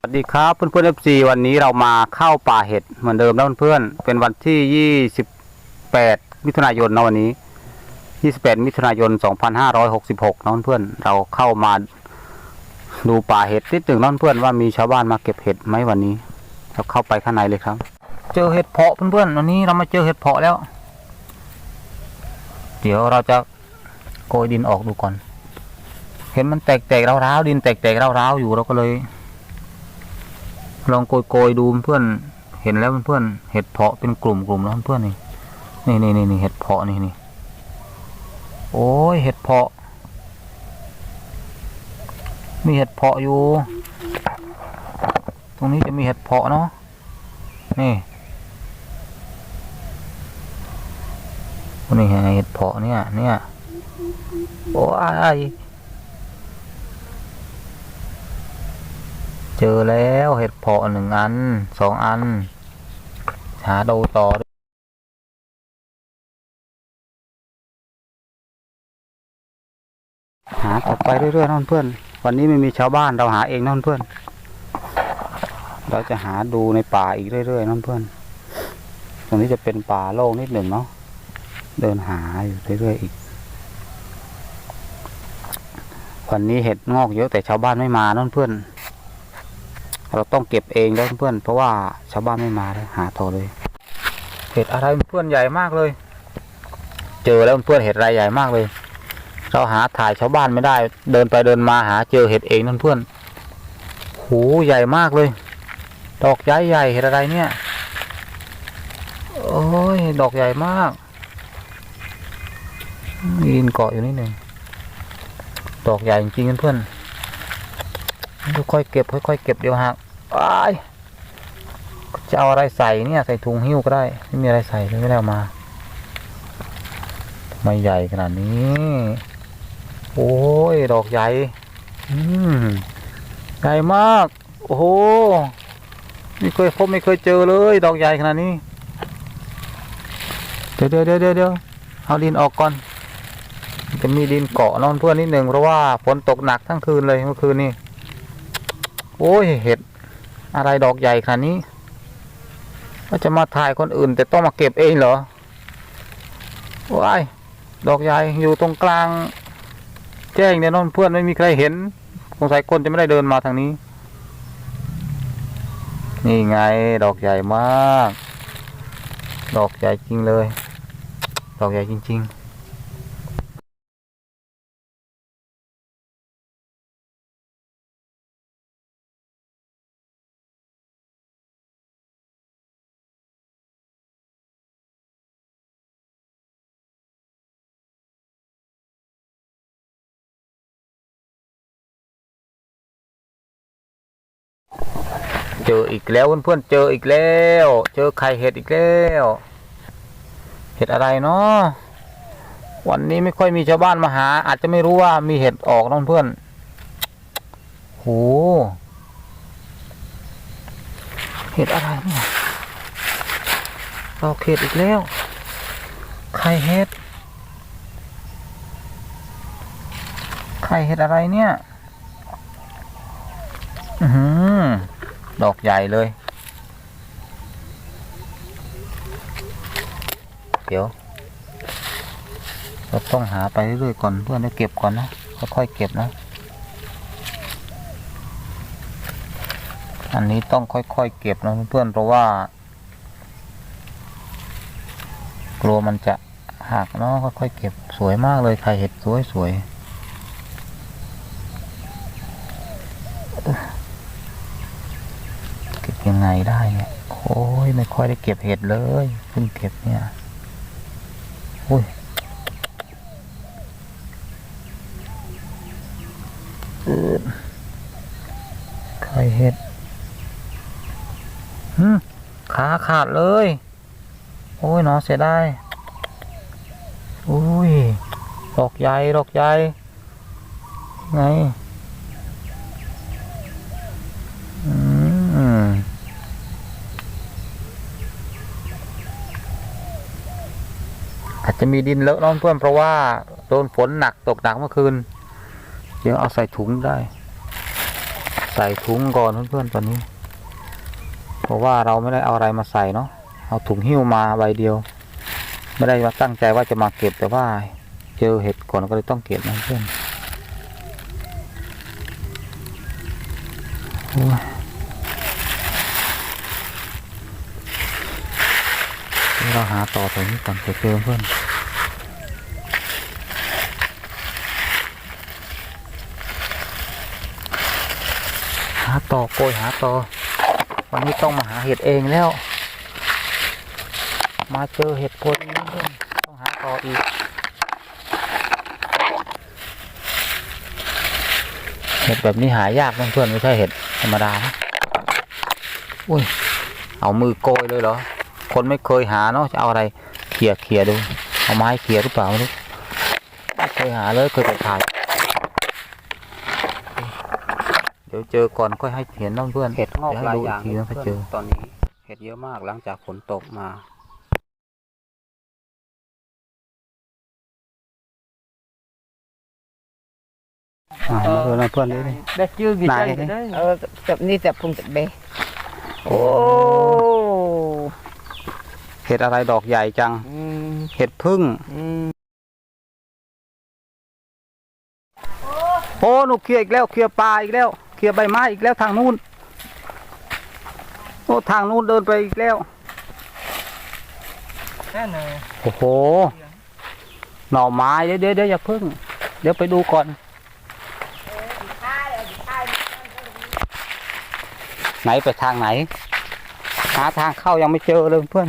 สวัสดีครับเพื่อนเพื่อนเอฟซีวันนี้เรามาเข้าป่าเห็ดเหมือนเดิมนะเพื่อนๆเป็นวันที่ยี่สิบแปดมิถุนายนนะวันนี้ยี่สิบแปดมิถุนายนสองพันห้าร้อยหกสิบหกนะเพื่อนๆเราเข้ามาดูป่าเห็ดนิดหนึ่งนะเพื่อนๆว่ามีชาวบ้านมาเก็บเห็ดไหมวันนี้ เราเข้าไปข้างในเลยครับ เจอเห็ดเพาะเพื่อนๆวันนี้เรามาเจอเห็ดเพาะแล้ว เดี๋ยวเราจะโกยดินออกดูก่อน เห็นมันแตกๆร้าวๆดินแตกๆร้าวๆอยู่เราก็เลย ลองโกยๆดูเพื่อนเห็นแล้วเพื่อนเห็ดเพาะเป็นกลุ่มกลุ่มแล้วเพื่อนนี่นี่นี่นี่นี่เห็ดเพาะนี่นี่โอ้ยเห็ดเพาะ มีเห็ดเพาะอยู่ ตรงนี้จะมีเห็ดเพาะเนาะนี่นี่ไงเห็ดเพาะเนี่ยเนี่ยโอ้ย เจอแล้วเห็ดเพาะหนึ่งอันสองอัน หาดูต่อหาต่อไปเรื่อยๆน้องเพื่อน วันนี้ไม่มีชาวบ้านเราหาเองน้องเพื่อน เราจะหาดูในป่าอีกเรื่อยๆน้องเพื่อน ตรงนี้จะเป็นป่าโล่งนิดหนึ่งเนาะ เดินหาอยู่เรื่อยๆอีก วันนี้เห็ดงอกเยอะแต่ชาวบ้านไม่มาน้องเพื่อน เราต้องเก็บเองแล้วเพื่อนเพราะว่าชาวบ้านไม่มาเลยหาต่อเลย เห็ดอะไรเพื่อนใหญ่มากเลย เจอแล้วเพื่อนเห็ดอะไรใหญ่มากเลย เราหาถ่ายชาวบ้านไม่ได้ เดินไปเดินมาหาเจอเห็ดเองนั่นเพื่อนหูใหญ่มากเลย ดอกใหญ่ใหญ่เห็ดอะไรเนี่ยโอ้ยดอกใหญ่มากมีดินเกาะอยู่นิดหนึ่งดอกใหญ่จริงๆเพื่อน ค่อยๆเก็บค่อยๆเก็บเดี๋ยวหักอ้จะเอาอะไรใส่เนี่ยใส่ถุงหิ้วก็ได้ ไม่มีอะไรใส่เลยไม่ได้เอามาทำไมใหญ่ขนาดนี้ โอ้ยดอกใหญ่ อืมใหญ่มาก โอ้โหไม่เคยพบไม่เคยเจอเลย ดอกใหญ่ขนาดนี้ เดี๋ยวเดี๋ยวเดี๋ยวเดี๋ยวเดี๋ยวเอาดินออกก่อน จะมีดินเกาะนอนเพื่อนนิดหนึ่งเพราะว่าฝนตกหนักทั้งคืนเลยเมื่อคืนนี้ โอ้ยเห็ดอะไรดอกใหญ่ขนาดนี้ก็จะมาถ่ายคนอื่น แต่ต้องมาเก็บเองเหรอว้ายดอกใหญ่อยู่ตรงกลาง แจ้งเนี่ยน้องเพื่อนไม่มีใครเห็นสงสัยคนจะไม่ได้เดินมาทางนี้ นี่ไงดอกใหญ่มาก ดอกใหญ่จริงเลย ดอกใหญ่จริง ๆ เจออีกแล้วเพื่อนๆเจออีกแล้ว เจอไข่เห็ดอีกแล้ว เห็ดอะไรเนาะวันนี้ไม่ค่อยมีชาวบ้านมาหา อาจจะไม่รู้ว่ามีเห็ดออกน้องเพื่อนโหเห็ดอะไรเนี่ยดอกเห็ดอีกแล้ว ไข่เห็ด ไข่เห็ดอะไรเนี่ย อือหือ ดอกใหญ่เลย เดี๋ยว เราต้องหาไปเรื่อยๆก่อนเพื่อนจะเก็บก่อนนะค่อยๆเก็บนะ อันนี้ต้องค่อยๆเก็บนะเพื่อนเพราะว่า กลัวมันจะหักเนาะค่อยๆเก็บสวยมากเลยไข่เห็ดสวยๆ เก็บ ยังไงได้เนี่ยโอ้ยไม่ค่อยได้เก็บเห็ดเลยเพิ่งเก็บเนี่ยโอ้ยอืดไข่เห็ดหึขาขาดเลย โอ้ยเน้องเสียไดายอุ้ยดอกใหญ่ดอกใหญ่ไง อาจจะมีดินเลอะน้องเพื่อนเพราะว่าโดนฝนหนักตกหนักเมื่อคืน เดี๋ยวเอาใส่ถุงได้ ใส่ถุงก่อนเพื่อนๆตอนนี้ เพราะว่าเราไม่ได้เอาอะไรมาใส่เนาะเอาถุงหิ้วมาใบเดียว ไม่ได้ว่าตั้งใจว่าจะมาเก็บแต่ว่า เจอเห็ดก่อนก็เลยต้องเก็บนะเพื่อนโอ้ย เราหาต่อตรงนี้ก่อนเผื่อเจอเพื่อนหาต่อโกยหาต่อ วันนี้ต้องมาหาเห็ดเองแล้ว มาเจอเห็ดพนนี้เพื่อนต้องหาต่ออีกเห็ดแบบนี้หายากเพื่อนๆไม่ใช่เห็ดธรรมดานะอุ้ย เอามือโกยเลยเหรอ คนไม่เคยหาเนาะจะเอาอะไรเขี่ยเขี่ยดูเอาไม้เขี่ยหรือเปล่าไม่รู้ไม่เคยหาเลยเคยแต่ถ่าย เดี๋ยวเจอก่อนค่อยให้เห็นน้องเพื่อนเห็ดงอกเดี๋ยวหลายให้ดูอย่างอีกทีนะถ้าเจอตอนนี้เห็ดเยอะมากหลังจากฝนตกมาอ่ามาดูนะเพื่อนนี่ดิได้ชื่อกี่ไหนใจดิได้เออแบบนี้แต่พุงแต่เบโอ้ เห็ดอะไรดอกใหญ่จังอืมเห็ดพึ่งอืมโอ้หนูเคลียร์อีกแล้วเคลียร์ปลาอีกแล้วเคลียร์ใบไม้อีกแล้วทางนู้นโอ้ทางนู้นเดินไปอีกแล้วแค่ไหนโอ้โห หน่อไม้เดี๋ยวเดี๋ยวเดี๋ยวอย่าพึ่ง เดี๋ยวไปดูก่อนไหนไปทางไหน หาทางเข้ายังไม่เจอเลยเพื่อน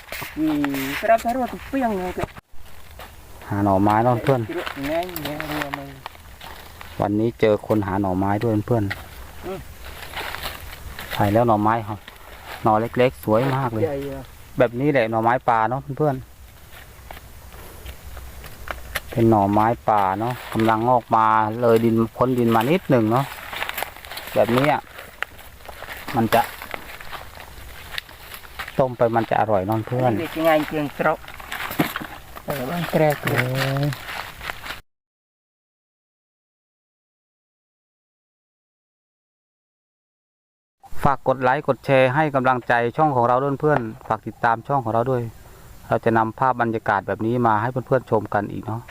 นื้อรัวกาโรมีอะเธอเนาะไหนทำอะไรอะโอ้หารุตัวอยู่เพิ่มหน้ากับสูรุไอ้รูปมาแทนบอลโอ้ยน้าเพิ่นเห็ดโอ้ยยังหน่อไม้บ่อืมกระทะรัวตุเปี้ยงเลยกับหาหน่อไม้เนอนเพื่อน ง่แง่รัวมันวันนี้เจอคนหาหน่อไม้ด้วยเพื่อนอืมใช่แล้วหน่อไม้เขาหน่อเล็กๆ สวยมากเลย ใหญ่อะแบบนี้แหละหน่อไม้ป่าเนาะเพื่อนๆเป็นหน่อไม้ป่าเนาะกำลังงอกมาเลยดินพ้นดินมานิดหนึ่งเนาะแบบนี้อะมันจะ ต้มไปมันจะอร่อยเนอนเพื่อนเด็กยังไงเกียงตรอกเออบ้านแกรกเลยฝากกดไลค์กดแชร์ให้กำลังใจช่องของเราด้วยเพื่อน ฝากติดตามช่องของเราด้วย เราจะนำภาพบรรยากาศแบบนี้มาให้เพื่อนๆชมกันอีกเนาะ